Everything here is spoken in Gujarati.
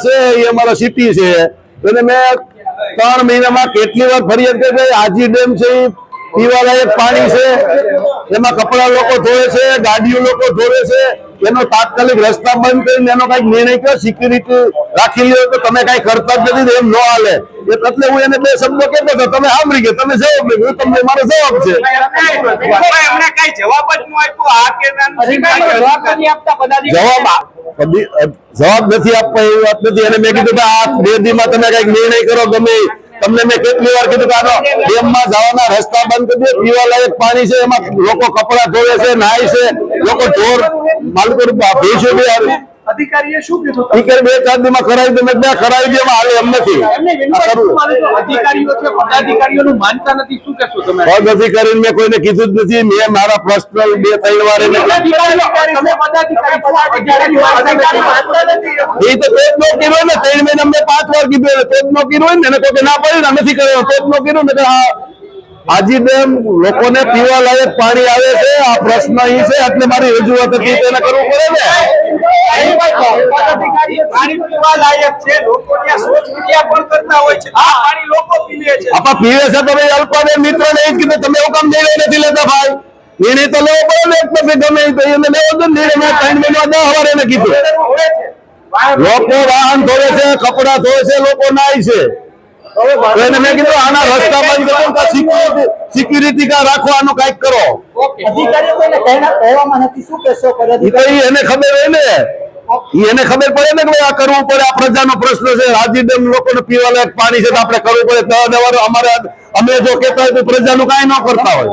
છે, એ અમારા સિટી છે. એને મેં ત્રણ મહિનામાં કેટલી વાર ફરિયાદ કરી આજી ડેમ છે પીવાલાયક પાણી છે એમાં કપડા લોકો ધોવે છે, ગાડીઓ લોકો ધોવે છે, એનો તાત્કાલિક રસ્તા બંધ કરીને એનો કંઈક નિર્ણય કયો? સિક્યુરિટી રાખી લ્યો તો તમે કઈ કરતા જ નથી એમ ન હાલે. એટલે હું એને બે શબ્દો કહેતો હતો તમે સાંભળી ગયા, તમે જવાબ હું તમને મારો જવાબ છે. જવાબ જવાબ નથી આપવા એવી વાત નથી અને મેં કીધું આ બે દીમાં તમે કંઈક નિર્ણય કરો ગમે. તમને મેં કેટલી વાર કીધું કાઢો ડેમ ડેમમાં જવાના રસ્તા બંધ કરી દે, પીવા લાયક પાણી છે, એમાં લોકો કપડા ધોવે છે, નાય છે, લોકો ઢોર, માલકો ભેંસો બી. અધિકારીએ શું કીધું અધિકારી બે ચાર દીમાં કરાવી દે મેં કરાવી દે હાલે એમ નથી? અધિકારીઓ છે પદાધિકારીઓનું માનતા નથી શું કહેશો તમે? પદ નથી મેં કોઈને કીધું જ નથી મેં મારા પર્સનલ બે ત્રણ વાર એ તો પેજ નો કર્યો ને ત્રણ મહિના મેં પાંચ વાર કીધું પેજ નો કીધું હોય ને એને કોઈ ના પડ્યું નથી કર્યો પેજ નો કીધું ને કે આ બેન ડેમ લોકોને પીવા લાયક પાણી આવે છે આ પ્રશ્ન અહીં છે એટલે મારી રજૂઆત હતી તેને કરવું પડે ને? તો તમે એવું કામ નિર્ણય નથી લેતા ભાઈ. નિર્ણય તો લેવો પડે ને એક પછી ગમે તો એને લેવો જ નિર્ણય ત્રણ મહિના દસ વાર એને કીધું. લોકો વાહન ધોવે છે કપડા ધોવે છે લોકો નાય છે. તો એને મેં કીધું આના રસ્તા બંધ કરો સિક્યુરિટી સિક્યુરિટી કા રાખો આનું કંઈક કરો. અધિકારીઓ કોઈને કહેના- કહેવામાં નથી. શું કહેશો? ઈ તો પદાધિકારી ઈ એને ખબર હોય ને. એને ખબર પડે ને કે ભાઈ આ કરવું પડે. આ પ્રજાનો પ્રશ્ન છે. રાજી ડેમ લોકોને પીવા લાયક પાણી છે તો આપણે કરવું પડે. દવા દવા અમારે અમે જો કેતા હોય તો પ્રજાનું કાંઈ ન કરતા હોય.